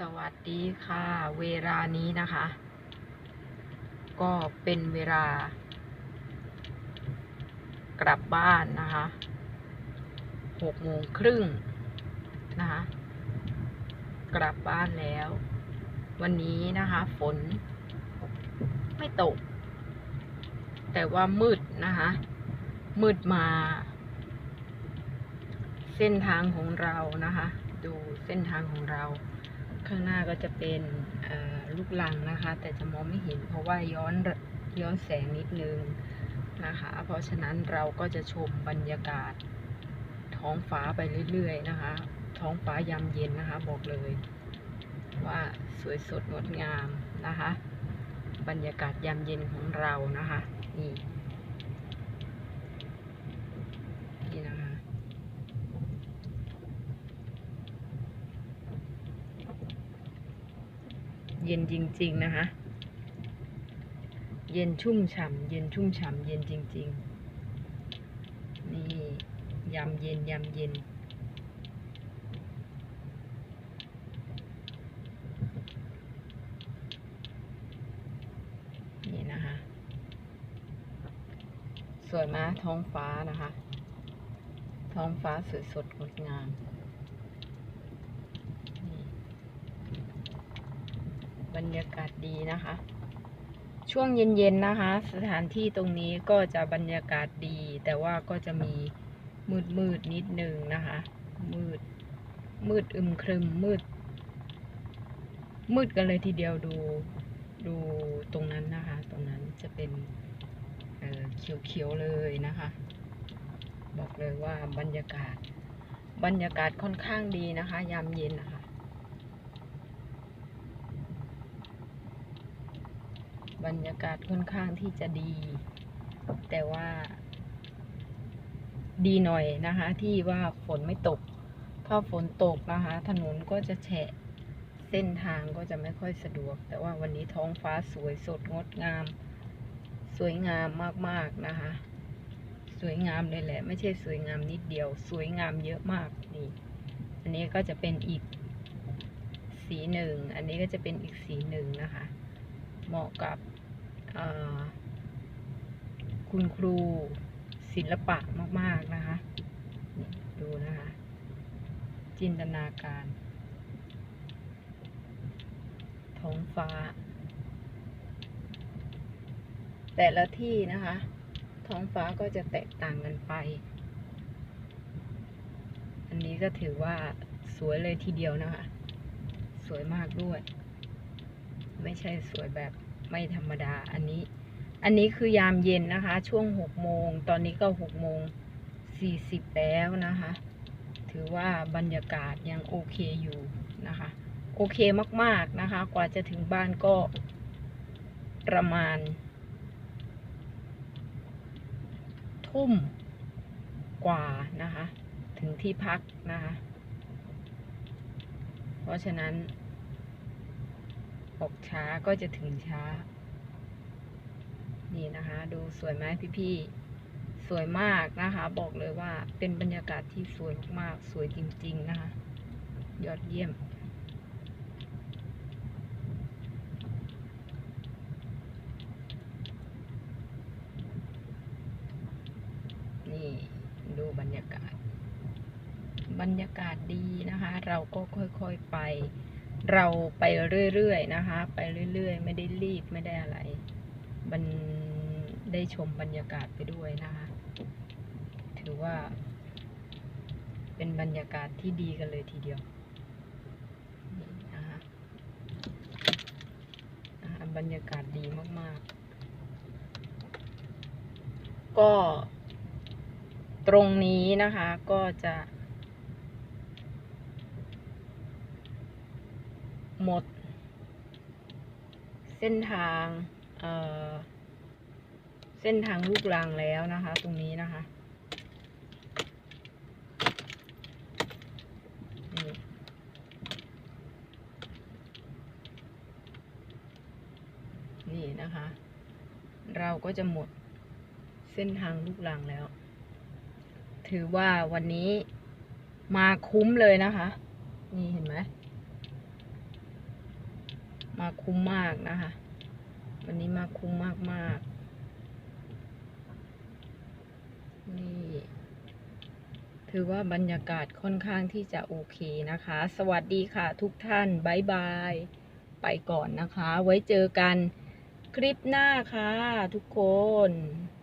สวัสดีค่ะ เวลานี้นะคะ ก็เป็นเวลา กลับบ้านนะคะหกโมงครึ่งนะคะ กลับบ้านแล้ว วันนี้นะคะ ฝน ไม่ตก แต่ว่ามืดนะคะ มืดมา เส้นทางของเรานะคะ ดูเส้นทางของเรา ข้างหน้าก็จะเป็นลูกลังนะคะ แต่จะมองไม่เห็นเพราะว่าย้อนย้อนแสงนิดนึงนะคะ เพราะฉะนั้นเราก็จะชมบรรยากาศท้องฟ้าไปเรื่อยๆนะคะ ท้องฟ้ายามเย็นนะคะบอกเลย ว่าสวยสดงดงามนะคะ บรรยากาศยามเย็นของเรานะคะ นี่นี่นะคะ เย็นจริง ๆ นะคะ เย็นชุ่มฉ่ำเย็นชุ่มฉ่ำเย็นจริง ๆ นี่ยามเย็นยามเย็นนี่นะคะ สวยมากท้องฟ้านะคะ ท้องฟ้าสวยสดงดงามนี่ บรรยากาศดีนะคะ ช่วงเย็นๆนะคะ สถานที่ตรงนี้ก็จะบรรยากาศดี แต่ว่าก็จะมีมืดมืดๆนิดนึงนะคะ มืดมืดอึมครึมมืด มืดกันเลยทีเดียวดูดูตรงนั้นนะคะ ตรงนั้นจะเป็นเเขียวๆเลยนะคะ บอกเลยว่าบรรยากาศ บรรยากาศค่อนข้างดีนะคะ ยามเย็นนะคะ บรรยากาศค่อนข้างที่จะดี แต่ว่า ดีหน่อยนะคะ ที่ว่าฝนไม่ตก ถ้าฝนตกนะคะ ถนนก็จะแฉะเส้นทางก็จะไม่ค่อยสะดวก แต่ว่าวันนี้ท้องฟ้าสวยสดงดงาม สวยงามมากๆนะคะ สวยงามเลยแหละ ไม่ใช่สวยงามนิดเดียว สวยงามเยอะมากนี่ อันนี้ก็จะเป็นอีกสีหนึ่ง อันนี้ก็จะเป็นอีกสีหนึ่งนะคะ เหมาะกับ คุณครูศิลปะมาก ๆ นะคะ ดูนะคะ จินตนาการ ท้องฟ้า แต่ละที่นะคะ ท้องฟ้าก็จะแตกต่างกันไป อันนี้ก็ถือว่าสวยเลยทีเดียวนะคะ สวยมากด้วย ไม่ใช่สวยแบบ ไม่ธรรมดาอันนี้ อันนี้คือยามเย็นนะคะ ช่วงหกโมง ตอนนี้ก็หกโมงสี่สิบแล้วนะคะ ถือว่าบรรยากาศยังโอเคอยู่นะคะ โอเคมากๆนะคะ กว่าจะถึงบ้านก็ประมาณ ทุ่มกว่านะคะ ถึงที่พักนะคะ เพราะฉะนั้น ออกช้าก็จะถึงช้า นี่นะคะ ดูสวยไหมพี่ๆ สวยมากนะคะ บอกเลยว่าเป็นบรรยากาศที่สวยมากๆ สวยจริง ๆ นะคะ ยอดเยี่ยมนี่ดูบรรยากาศ บรรยากาศดีนะคะ เราก็ค่อยๆไป เราไปเรื่อยๆนะคะ ไปเรื่อยๆ ไม่ได้รีบไม่ได้อะไร มันได้ชมบรรยากาศไปด้วยนะคะ ถือว่า เป็นบรรยากาศที่ดีกันเลยทีเดียวนะคะนะคะบรรยากาศดีมากๆ ก็ตรงนี้นะคะก็จะ หมด เส้นทางเอ่อเส้นทางลูกรังแล้วนะคะ ตรงนี้นะคะนี่นี่นะคะ เราก็จะหมดเส้นทางลูกรังแล้ว ถือว่าวันนี้มาคุ้มเลยนะคะ นี่เห็นไหม มาคุ้มมากนะคะ วันนี้มาคุ้มมากมากนี่ถือว่าบรรยากาศค่อนข้างที่จะโอเคนะคะ สวัสดีค่ะทุกท่านบายบาย ไปก่อนนะคะ ไว้เจอกันคลิปหน้าค่ะทุกคน